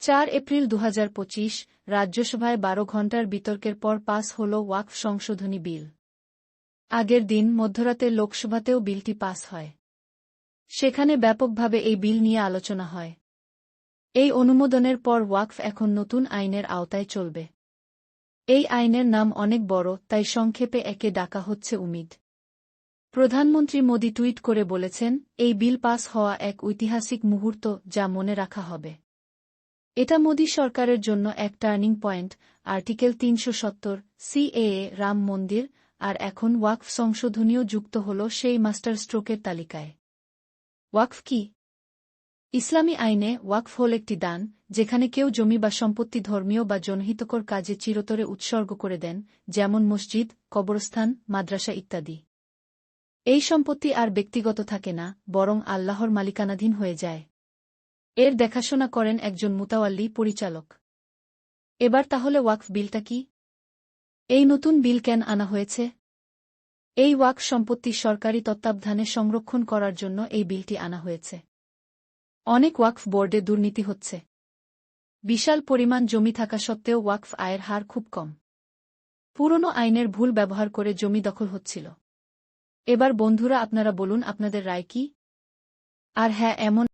চার এপ্রিল দু হাজার পঁচিশ, রাজ্যসভায় বারো ঘণ্টার বিতর্কের পর পাস হল ওয়াকফ সংশোধনী বিল। আগের দিন মধ্যরাতে লোকসভাতেও বিলটি পাস হয়। সেখানে ব্যাপকভাবে এই বিল নিয়ে আলোচনা হয়। এই অনুমোদনের পর ওয়াকফ এখন নতুন আইনের আওতায় চলবে। এই আইনের নাম অনেক বড়, তাই সংক্ষেপে একে ডাকা হচ্ছে উমিদ। প্রধানমন্ত্রী মোদী টুইট করে বলেছেন, এই বিল পাস হওয়া এক ঐতিহাসিক মুহূর্ত যা মনে রাখা হবে। এটা মোদী সরকারের জন্য এক টার্নিং পয়েন্ট, আর্টিকেল তিনশো সত্তর, সিএএ, রাম মন্দির, আর এখন ওয়াকফ সংশোধনীও যুক্ত হল সেই মাস্টার স্ট্রোকের তালিকায়। ওয়াকফ কি? ইসলামী আইনে ওয়াকফ হল একটি দান, যেখানে কেউ জমি বা সম্পত্তি ধর্মীয় বা জনহিতকর কাজে চিরতরে উৎসর্গ করে দেন, যেমন মসজিদ, কবরস্থান, মাদ্রাসা ইত্যাদি। এই সম্পত্তি আর ব্যক্তিগত থাকে না, বরং আল্লাহর মালিকানাধীন হয়ে যায়। এর দেখাশোনা করেন একজন মুতাওয়াল্লি পরিচালক। এবার তাহলে ওয়াকফ বিলটা কি? এই নতুন বিল কেন আনা হয়েছে? এই ওয়াকফ সম্পত্তি সরকারি তত্ত্বাবধানে সংরক্ষণ করার জন্য এই বিলটি আনা হয়েছে। অনেক ওয়াকফ বোর্ডে দুর্নীতি হচ্ছে। বিশাল পরিমাণ জমি থাকা সত্ত্বেও ওয়াকফ আয়ের হার খুব কম। পুরনো আইনের ভুল ব্যবহার করে জমি দখল হচ্ছিল। এবার বন্ধুরা, আপনারা বলুন, আপনাদের রায় কি? আর হ্যাঁ এমন